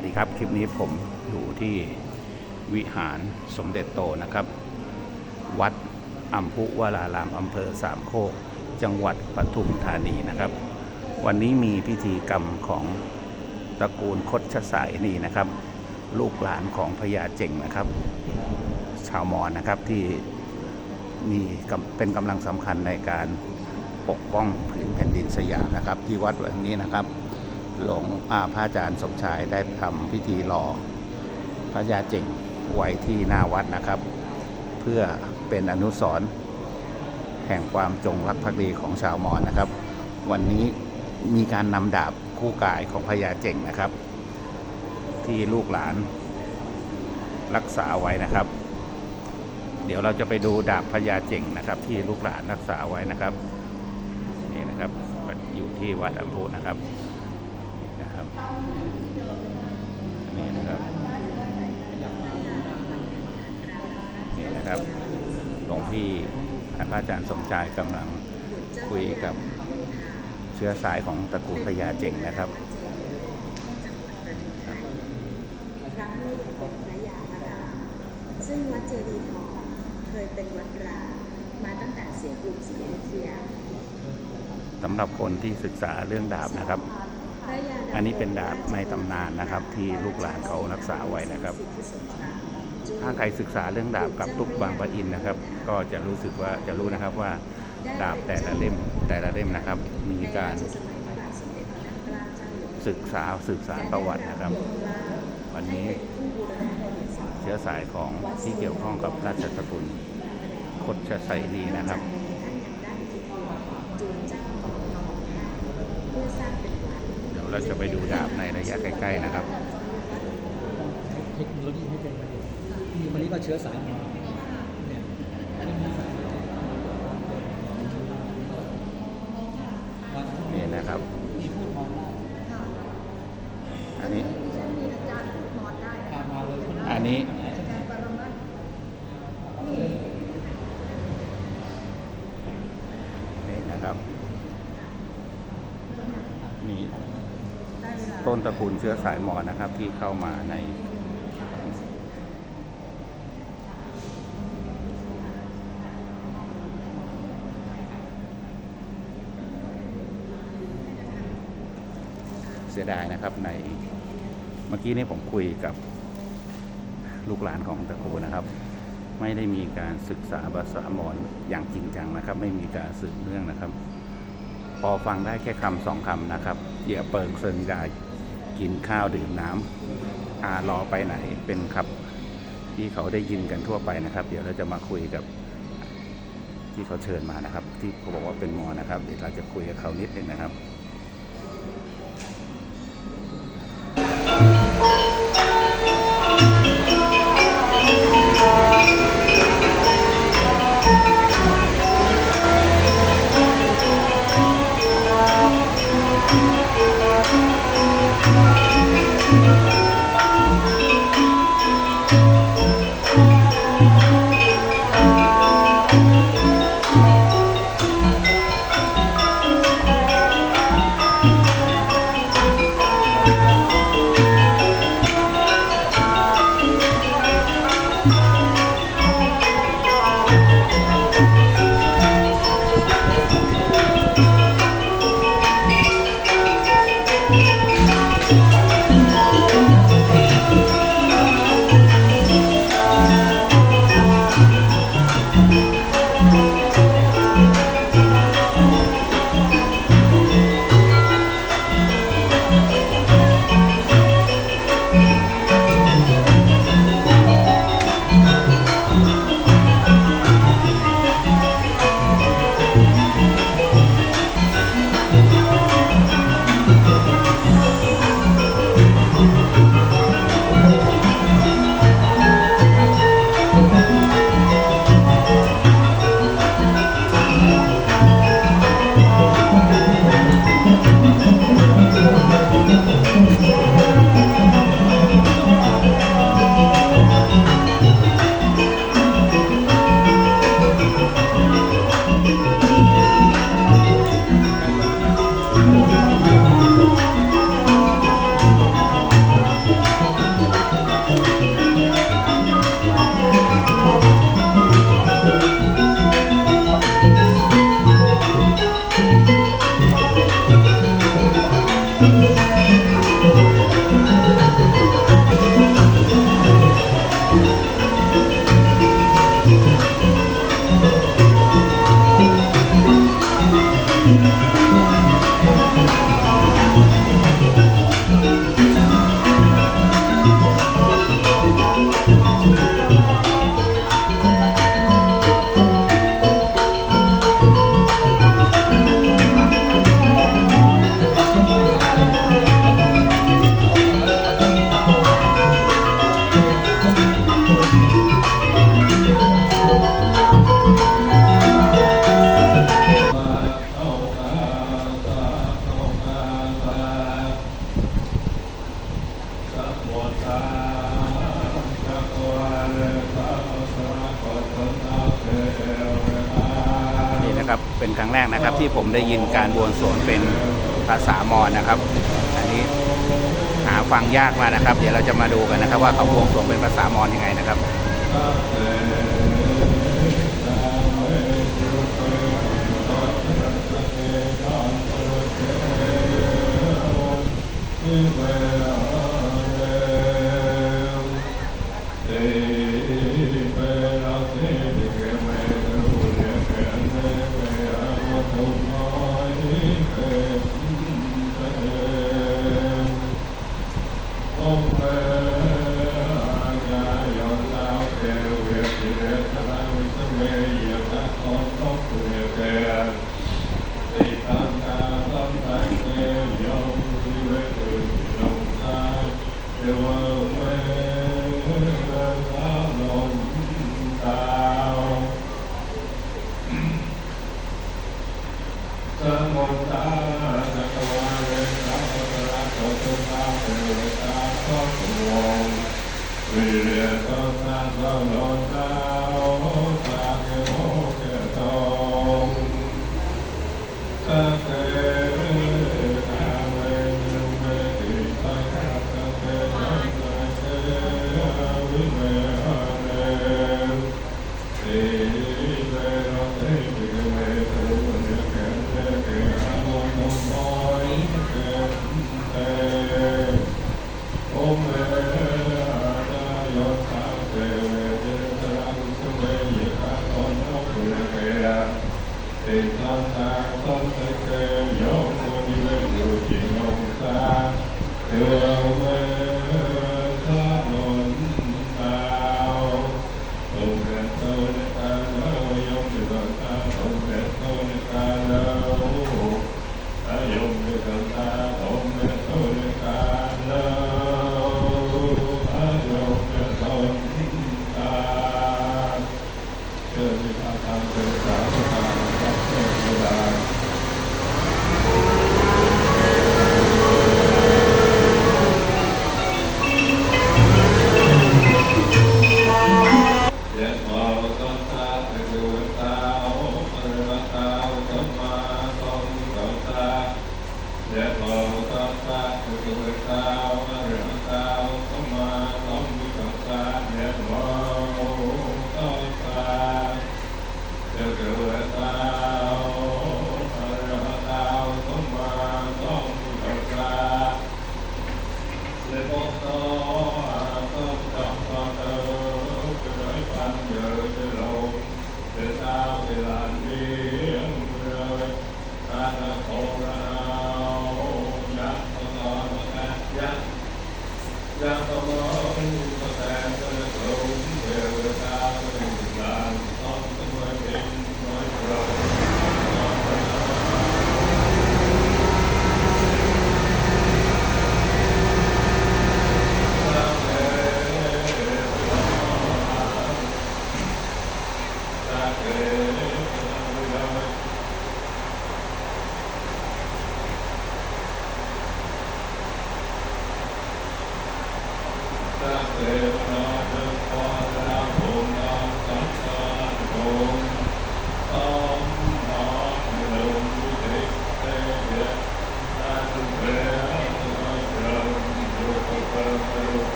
สดีครับ คลิปนี้ผมอยู่ที่วิหารสมเด็จโตนะครับ วัดอัมพุวรารามอำเภอสามโคก จังหวัดปทุมธานีนะครับ วันนี้มีพิธีกรรมของตระกูลคดชสายนี่นะครับ ลูกหลานของพญาเจ่งนะครับ ชาวมอญนะครับที่มีเป็นกำลังสำคัญในการปกป้องผืนแผ่นดินสยามนะครับ ที่วัดแห่งนี้นะครับ หลวงพระอาจารย์สมชายได้ทำพิธีหล่อพระยาเจ่งไว้ที่หน้าวัดนะครับ เพื่อเป็นอนุสรณ์แห่งความจงรักภักดีของชาวมอญนะครับ วันนี้มีการนำดาบคู่กายของพญาเจ่งนะครับ ที่ลูกหลานรักษาไว้นะครับ เดี๋ยวเราจะไปดูดาบพญาเจ่งนะครับ ที่ลูกหลานรักษาไว้นะครับนี่นะครับอยู่ที่วัดอัมพูนะครับ นี่นะครับนี่นะครับหลวงพี่พระอาจารย์สมชายกำลังคุยกับเชื้อสายของตระกูลพญาเจงนะครับพระไม่ได้เป็นพระยาพระรามซึ่งวัดเจดีย์ทองเคยเป็นวัดร้างมาตั้งแต่เสียกรุงศรีอยุธยาสำหรับคนที่ศึกษาเรื่องดาบนะครับ อันนี้เป็นดาบในตำนานนะครับ ที่ลูกหลานเขารักษาไว้นะครับสิทธิสงครามถ้าใครศึกษาเรื่องดาบกับตุกบางปะอินนะครับ ก็จะรู้สึกว่าจะรู้นะครับว่าดาบแต่ละเล่มแต่ละเล่มนะครับ มีการในสมัยพระบาทสมเด็จพระนั่งเกล้าศึกษาสืบสารประวัตินะครับ วันนี้เชื้อสายของที่เกี่ยวข้องกับราชสกุลคดชไสนีนะครับ ท่านยังได้อิทธิพลจูงเจ้าของน้องให้เพื่อสร้างเป็นวัด เราจะไปดูดาบในระยะใกล้ๆนะครับ เทคโนโลยีให้เป็นมีวันนี้ก็เชื้อสายมาเนี่ยอันนี้มีสายวัน นี่นะครับ นี้พูดมองได้ อันนี้ พามาเลยคน อันนี้ นี่นะครับ มี ต้นตระกูลเชื้อสายหมอญนะครับ ที่เข้ามาในเสียดายนะครับในเมื่อกี้นี้ผมคุยกับลูกหลานของตะกูนะครับ ไม่ได้มีการศึกษาภาษามอญอย่างจริงจังนะครับ ไม่มีการสืบเรื่องนะครับ พอฟังได้แค่คำสองคำนะครับเหยียเปิงเซิงได้ กินข้าวดื่มน้ำอารอไปไหนเป็นครับที่เขาได้ยินกันทั่วไปนะครับ เดี๋ยวเราจะมาคุยกับที่เขาเชิญมานะครับ ที่เขาบอกว่าเป็นมอนะครับ เดี๋ยวเราจะคุยกับเขานิดนึงนะครับ ฟังยากมานะครับ เดี๋ยวเราจะมาดูกันนะครับ ว่าเขาบวงสวงเป็นภาษามอญยังไงนะครับเ Thank you.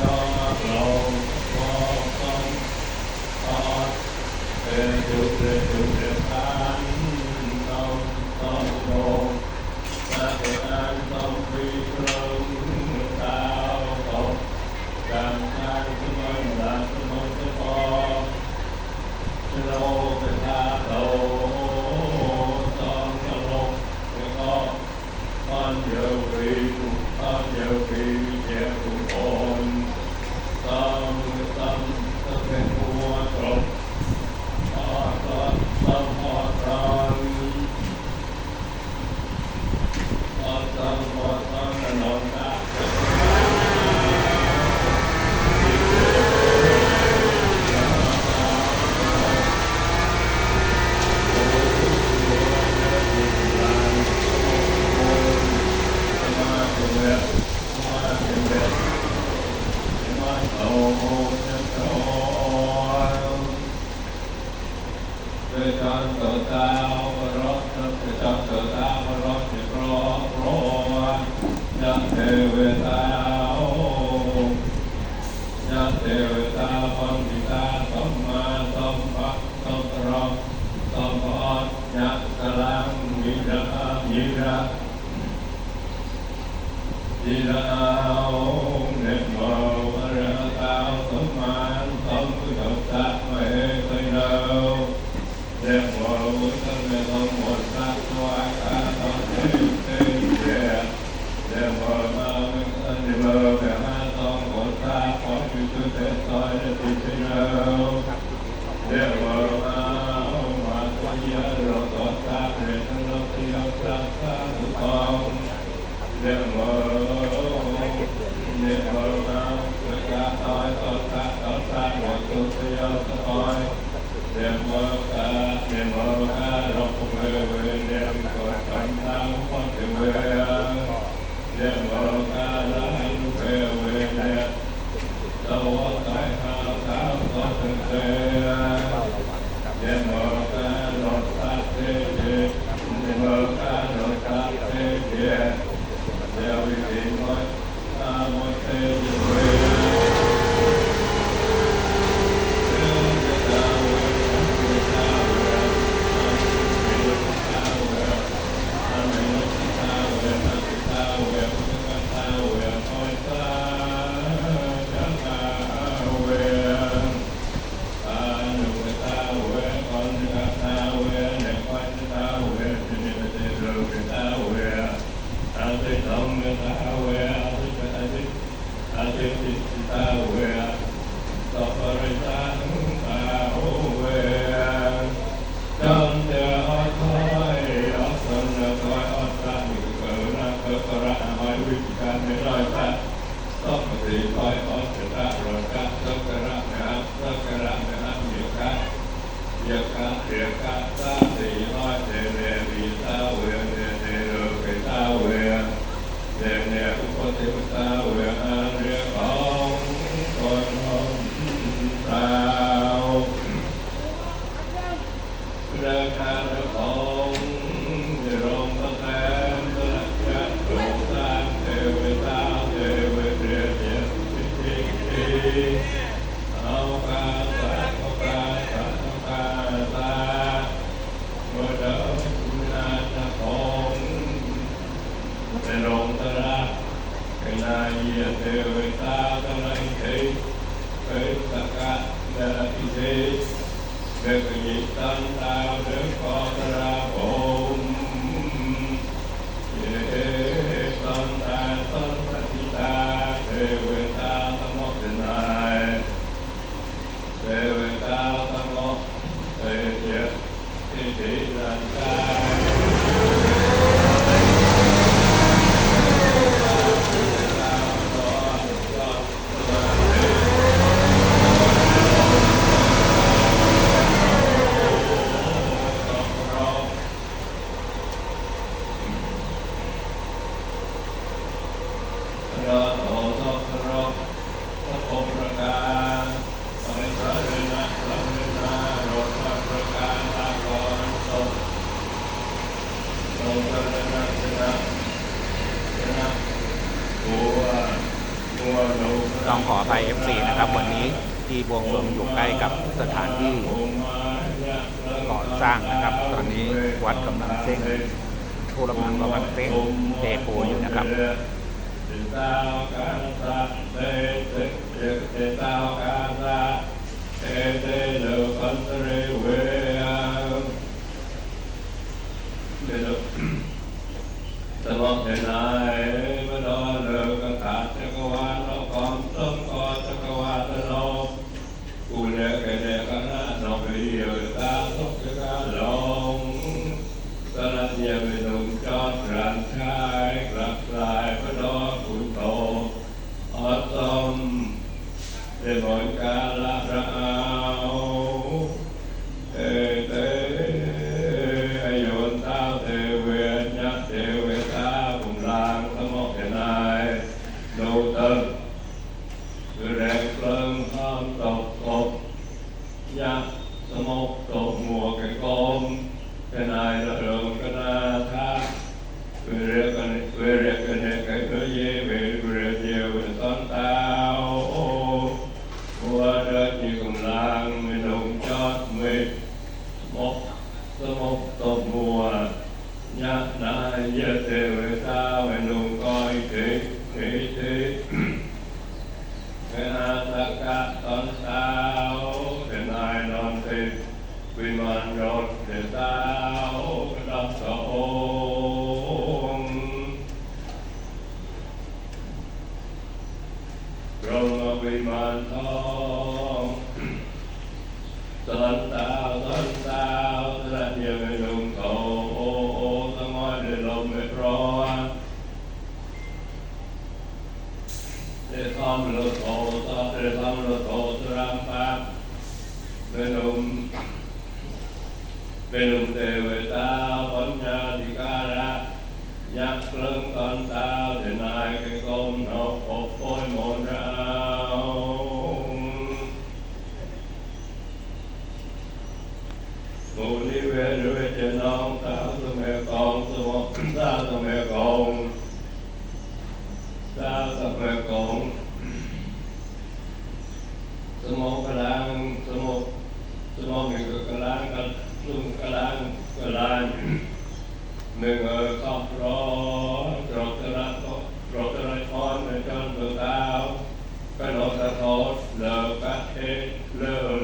Uh, นายเทวตาตระเทเปตกะเดริเทเดกิตัตาเดกอตราโภ ต้องขออภัย FC นะครับ วันนี้ที่บวงสรวงอยู่ใกล้กับสถานที่ก่อสร้างนะครับ ตอนนี้วัดกำลังเซ็งโทรมังกำลังเซ็งเตทปูอยู่นะครับ Nai Madonna Kakataka Vaya โตสุรัมปะเป็นุมเป็นุมเทวตาปัญญาธิการะยักษ์เลิงตอนตาเดนายเปกลมนกอบโอยมนรามูนิเวรเวจน้องตาวสมัยกองสมองสาสมัยกองตาสมัยกอง มองกลางสมองสมองอยู่กลางกับลุ่มกลางกลางหนึ่งเออข้อพร้องตรอกระก็ตรอกระคอนจนตัวเท้ากระโดดสะโพกเลิกกัะเทเลิก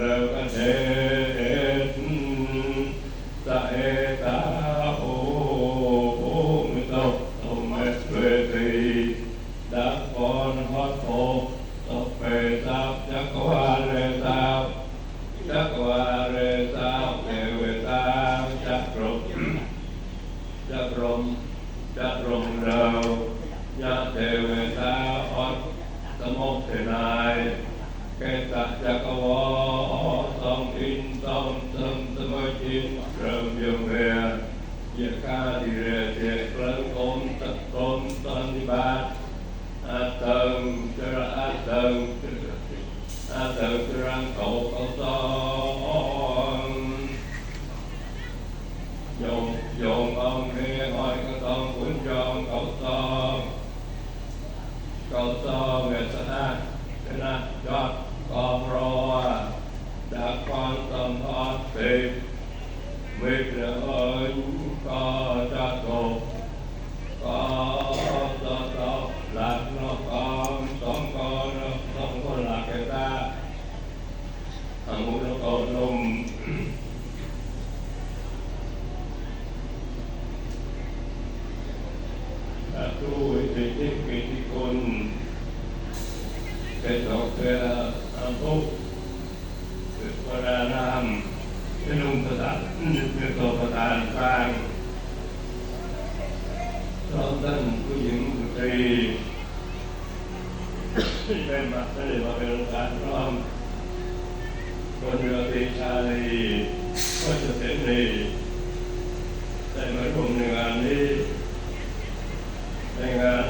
รีที่เป็นมาเสด็จมาเป็นการพร้อมคนเรือตีชาลีก็จะเสรีแต่เมื่อผมในงานนี้ในงาน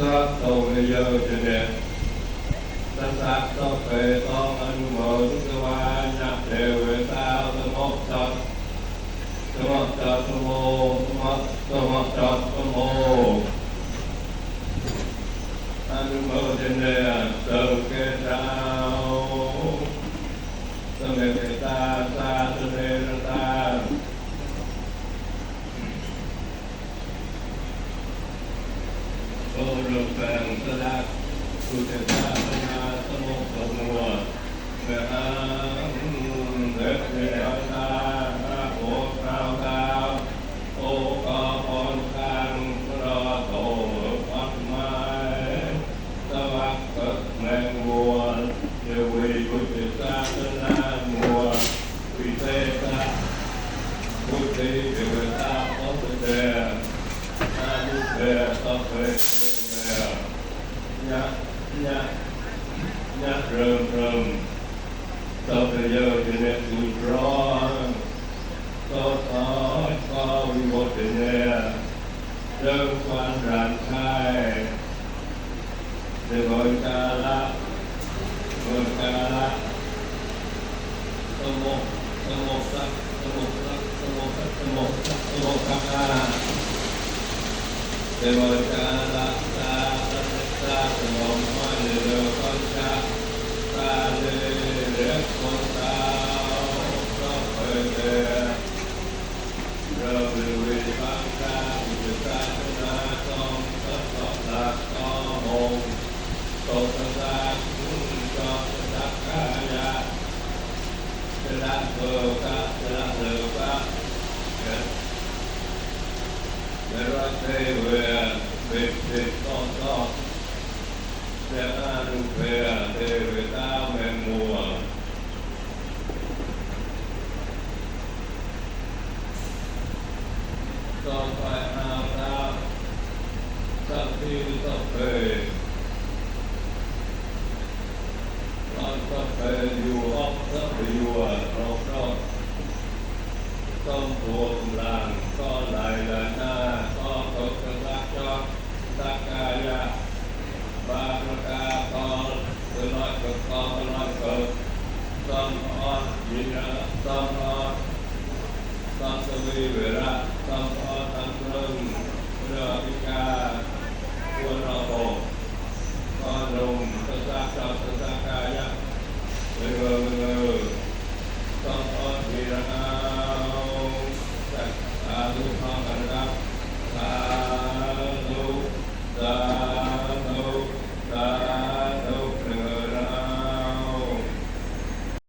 พระทรงเยาวชนสัสะต้องเปต้องอนุโมทวานะเทวตาสมกติสสมกติสสมติสมตัสสมติอนุโมทนเสุเกตาสเมตตาสาสเมตตา มังสละสุเทตาปนามุทโตมวะเวหังเดเวหัง